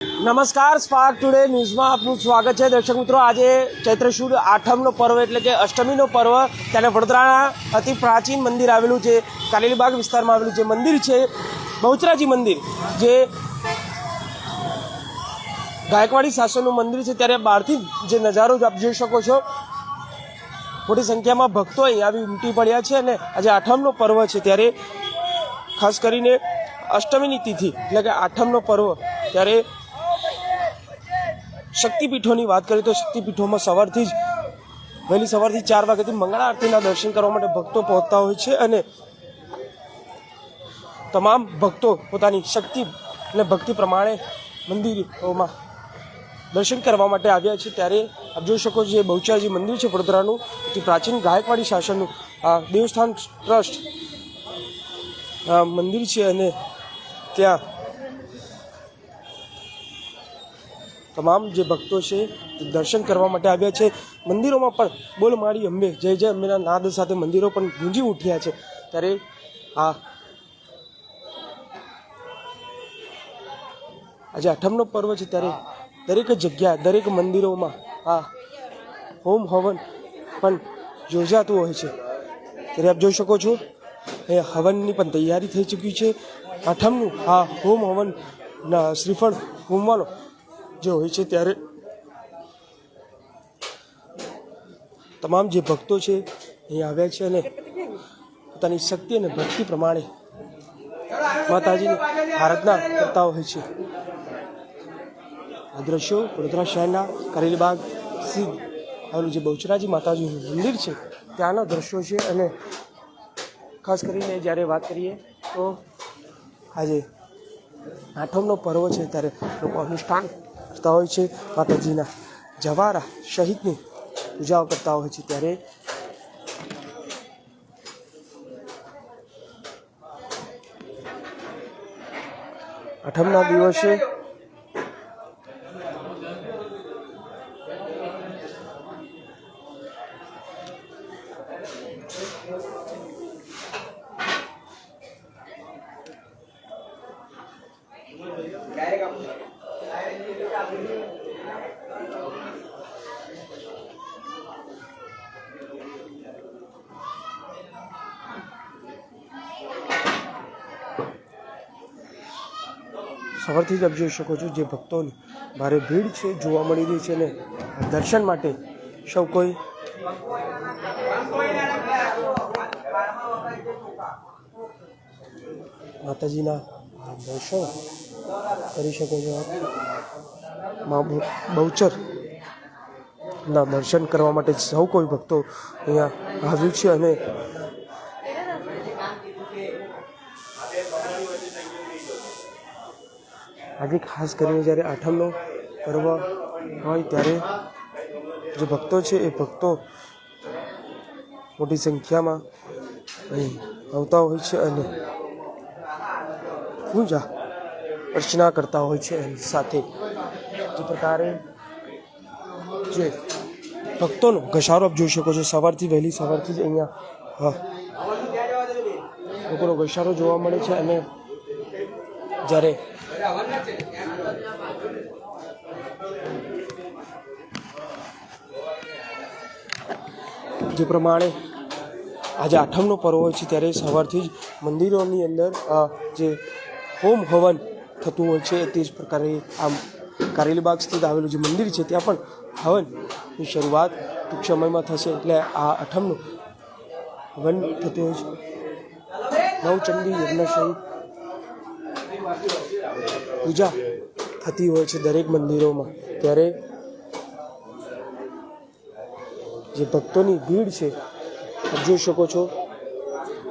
નમસ્કાર spark today ન્યૂઝમાં આપનું સ્વાગત છે. દર્શક મિત્રો, આજે ચૈત્ર શુદ્ધ આઠમનો પર્વ એટલે કે અષ્ટમીનો પર્વ, ત્યારે વડોદરાના અતિ પ્રાચીન મંદિર આવેલું છે, કાલેલીબાગ વિસ્તારમાં આવેલું જે મંદિર છે, બહુચરાજી મંદિર, જે ગાયકવાડી શાસનનું મંદિર છે, ત્યારે બહારથી જે નજારો આપ જોઈ શકો છો, મોટી સંખ્યામાં ભક્તો અહીં આવી ઉમટી પડ્યા છે અને આજે આઠમનો પર્વ છે, ત્યારે ખાસ કરીને અષ્ટમીની તિથિ એટલે કે આઠમનો પર્વ, ત્યારે શક્તિપીઠોની વાત કરીએ તો શક્તિપીઠોમાં સવારથી જ, વહેલી સવારથી ચાર વાગ્યાથી મંગળા આરતીના દર્શન કરવા માટે ભક્તો પહોંચતા હોય છે અને તમામ ભક્તો પોતાની શક્તિ અને ભક્તિ પ્રમાણે મંદિરોમાં દર્શન કરવા માટે આવ્યા છે. ત્યારે આપ જોઈ શકો છો, જે બહુચરાજી મંદિર છે વડોદરાનું તે પ્રાચીન ગાયકવાડી શાસનનું, આ દેવસ્થાન ટ્રસ્ટ મંદિર છે અને ત્યાં તમામ જે ભક્તો છે દર્શન કરવા માટે આવ્યા છે. મંદિરોમાં પણ બોલ મારી અંબે, જય જય અંબેના નાદ સાથે મંદિરો પણ ગુંજી ઉઠ્યા છે. ત્યારે આ આજે આઠમનો પર્વ છે ત્યારે દરેક જગ્યા દરેક મંદિરોમાં આ હોમ હવન પણ યોજાતું હોય છે. ત્યારે આપ જોઈ શકો છો, એ હવનની પણ તૈયારી થઈ ચૂકી છે. આઠમનું આ હોમ હવન શ્રીફળ હોમવાનો જે હોય છે ત્યારે તમામ જે ભક્તો છે અહીં આવ્યા છે અને પોતાની શક્તિ અને ભક્તિ પ્રમાણે માતાજીની આરાધના કરતા હોય છે. આ દ્રશ્યો વડોદરા શહેરના કરેલીબાગ સ્થિત આવેલું જે બહુચરાજી માતાજીનું મંદિર છે, ત્યાંના દ્રશ્યો છે અને ખાસ કરીને જ્યારે વાત કરીએ તો આજે આઠમનો પર્વ છે ત્યારે લોકો અનુષ્ઠાન કરતા હોય છે. માતાજીના જવારા સહિતની પૂજાઓ કરતા હોય છે ત્યારે. આઠમના દિવસે સવારથી જ આપ જોઈ શકો છો જે ભક્તોની ભારે ભીડ છે, જોવા મળી રહી છે ને દર્શન માટે સૌ કોઈ માતાજીના દર્શન કરી શકો છો આપ. મા બહુચર ના દર્શન કરવા માટે સૌ કોઈ ભક્તો અહીંયા આવ્યું છે અને આજે ખાસ કરીને જ્યારે આઠમનો પર્વ હોય ત્યારે જે ભક્તો છે એ ભક્તો મોટી સંખ્યામાં અહીં આવતા હોય છે અને પૂજા અર્ચના કરતા હોય છે એની સાથે. જે પ્રકારે જે ભક્તોનો ઘસારો આપ જોઈ શકો છો. સવારથી વહેલી સવારથી જ અહીંયા લોકોનો ઘસારો જોવા મળે છે અને જ્યારે જે પ્રમાણે આજે આઠમનો પર્વ હોય છે, ત્યારે સવારથી જ મંદિરોની અંદર જે હોમ હવન થતું હોય છે, તે જ પ્રકારે આમ કારેલીબાગ સ્થિત આવેલું જે મંદિર છે, ત્યાં પણ હવનની શરૂઆત ટૂંક સમયમાં થશે, એટલે આ આઠમનું હવન થતું હોય છે. નવચંડી યજ્ઞ સહિત પૂજા થતી હોય છે દરેક મંદિરોમાં, ત્યારે જે ભક્તોની ભીડ છે જોઈ શકો છો,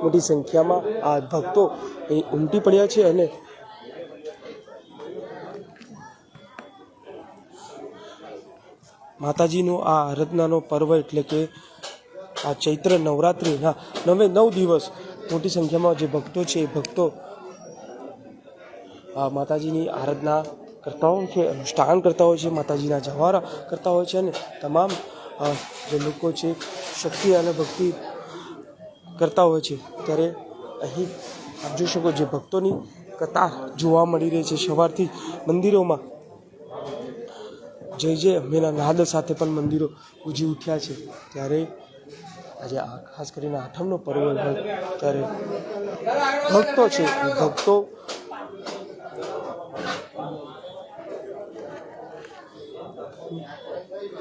મોટી સંખ્યામાં આ ભક્તો એ ઉમટી પડ્યા છે અને માતાજીનો આ આરાધનાનો પર્વ એટલે કે આ ચૈત્ર નવરાત્રિના નવે નવ દિવસ મોટી સંખ્યામાં જે ભક્તો છે એ ભક્તો માતાજીની આરાધના કરતા હોય છે, અનુષ્ઠાન કરતા હોય છે, માતાજીના જવારા કરતા હોય છે અને તમામ જે લોકો છે, શક્તિ અને ભક્તિ કરતા હોય છે. ત્યારે અહીં આપ જોઈ શકો જે ભક્તોની કતાર જોવા મળી રહી છે. સવારથી મંદિરોમાં જય જય અંબેના નાદ સાથે પણ મંદિરો ઉજી ઉઠ્યા છે. ત્યારે આજે આ ખાસ કરીને આઠમનો પર્વ હોય, ત્યારે ભક્તો છે, ભક્તો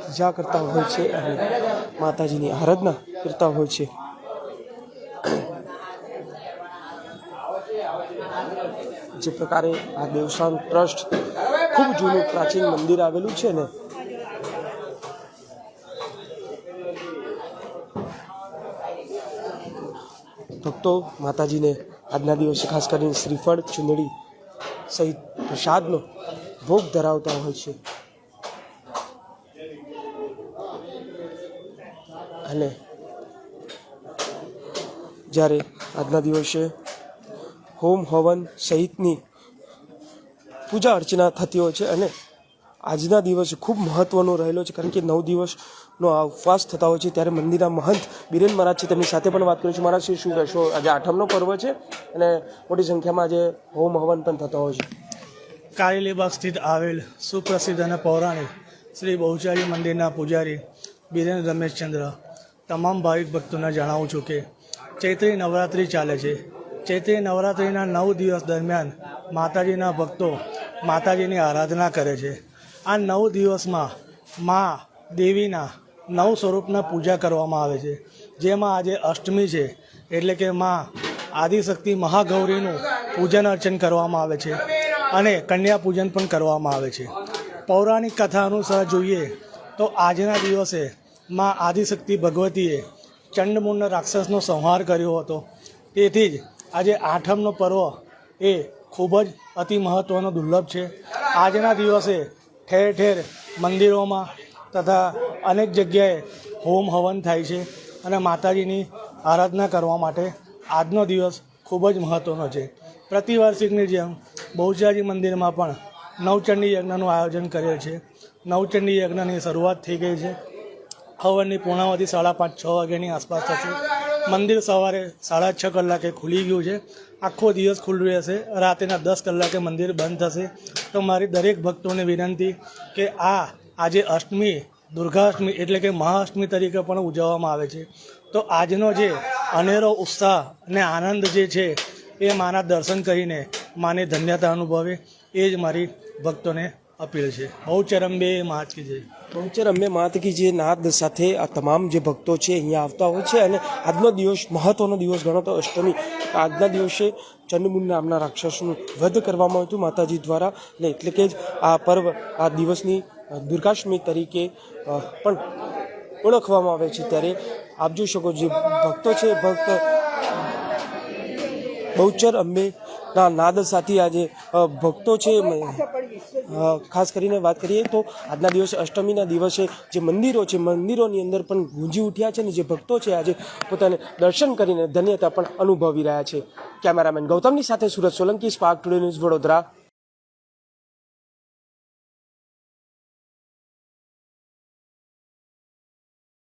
પૂજા કરતા હોય છે અને માતાજીની આરાધના કરતા હોય છે. જે પ્રકારે આ દેવસાન ટ્રસ્ટ ખૂબ જૂનું પ્રાચીન મંદિર આવેલું છે ને. ભક્તો માતાજીને આજના દિવસે ખાસ કરીને શ્રીફળ, ચુંદડી સહિત પ્રસાદનો ભોગ ધરાવતા હોય છે. અને જ્યારે આજના દિવસે હોમ હવન સહિતની પૂજા અર્ચના થતી હોય છે અને આજના દિવસે ખૂબ મહત્વનો રહેલો છે, કારણ કે નવ દિવસનો આ ઉપવાસ થતા હોય છે, ત્યારે મંદિરના મહંત બિરેન મહારાજ છે તેમની સાથે પણ વાત કરીશું મહારાજ, શ્રી શું કહેશો? આજે આઠમનો પર્વ છે અને મોટી સંખ્યામાં આજે હોમ હવન પણ થતા હોય છે. કારેલીબાગ સ્થિત આવેલ સુપ્રસિદ્ધ અને પૌરાણિક શ્રી બહુચારી મંદિરના પૂજારી બિરેન રમેશચંદ્ર તમામ ભાવિક ભક્તોને જણાવું છું કે ચૈત્રી નવરાત્રિ ચાલે છે. ચૈત્રી નવરાત્રિના નવ દિવસ દરમિયાન માતાજીના ભક્તો માતાજીની આરાધના કરે છે. આ નવ દિવસમાં મા દેવીના નવ સ્વરૂપના પૂજા કરવામાં આવે છે. જેમાં આજે અષ્ટમી છે, એટલે કે મા આદિશક્તિ મહાગૌરીનું પૂજન અર્ચન કરવામાં આવે છે અને કન્યા પૂજન પણ કરવામાં આવે છે. પૌરાણિક કથા અનુસાર જોઈએ તો આજના દિવસે માં આદિશક્તિ ભગવતીએ ચંડમુંડ રાક્ષસનો સંહાર કર્યો હતો. તેથી જ આજે આઠમનો પર્વ એ ખૂબ જ અતિ મહત્ત્વનો દુર્લભ છે. આજના દિવસે ઠેર ઠેર મંદિરોમાં તથા અનેક જગ્યાએ હોમ હવન થાય છે અને માતાજીની આરાધના કરવા માટે આજનો દિવસ ખૂબ જ મહત્ત્વનો છે. પ્રતિવાર્ષિકની જેમ બહુચરાજી મંદિરમાં પણ નવચંડી યજ્ઞનું આયોજન કરેલ છે. નવચંડી યજ્ઞની શરૂઆત થઈ ગઈ છે. હવનની પૂર્ણાવધિ સાડા પાંચ, છ વાગ્યાની આસપાસ થશે. મંદિર સવારે સાડા છ કલાકે ખુલી ગયું છે. આખો દિવસ ખુલ્લું રહેશે. રાતેના દસ કલાકે મંદિર બંધ થશે. તો મારી દરેક ભક્તોને વિનંતી કે આ આજે અષ્ટમી, દુર્ગાષ્ટમી એટલે કે મહાઅષ્ટમી તરીકે પણ ઉજવવામાં આવે છે. તો આજનો જે અનેરો ઉત્સાહ અને આનંદ જે છે એ માના દર્શન કરીને માને ધન્યતા અનુભવે. એ જ મારી ભક્તોને અપીલ છે. બહુ ચરંબે મહાજ કી જય. બહુચર અંબે માત કી જે નાદ સાથે આ તમામ જે ભક્તો છે અહીંયા આવતા હોય છે અને આજનો દિવસ મહત્વનો દિવસ ગણાતો અષ્ટમી. આજના દિવસે ચંડમુંડ નામના રાક્ષસનું વધ કરવામાં આવ્યું માતાજી દ્વારા. ને એટલે કે જ આ પર્વ આ દિવસની દુર્ગાષ્ટમી તરીકે પણ ઓળખવામાં આવે છે ત્યારે. આપ જોઈ શકો જે ભક્તો છે, ભક્ત બહુચર અંબેના નાદ સાથે આજે ભક્તો છે ખાસ કરીને વાત કરીએ તો આજના દિવસે અષ્ટમીના દિવસે જે મંદિરો છે, મંદિરોની અંદર પણ ગુંજી ઉઠ્યા છે ને જે ભક્તો છે આજે પોતાને દર્શન કરીને ધન્યતા પણ અનુભવી રહ્યા છે. કેમેરામેન ગૌતમની સાથે Surat Solanki spark today news Vadodara.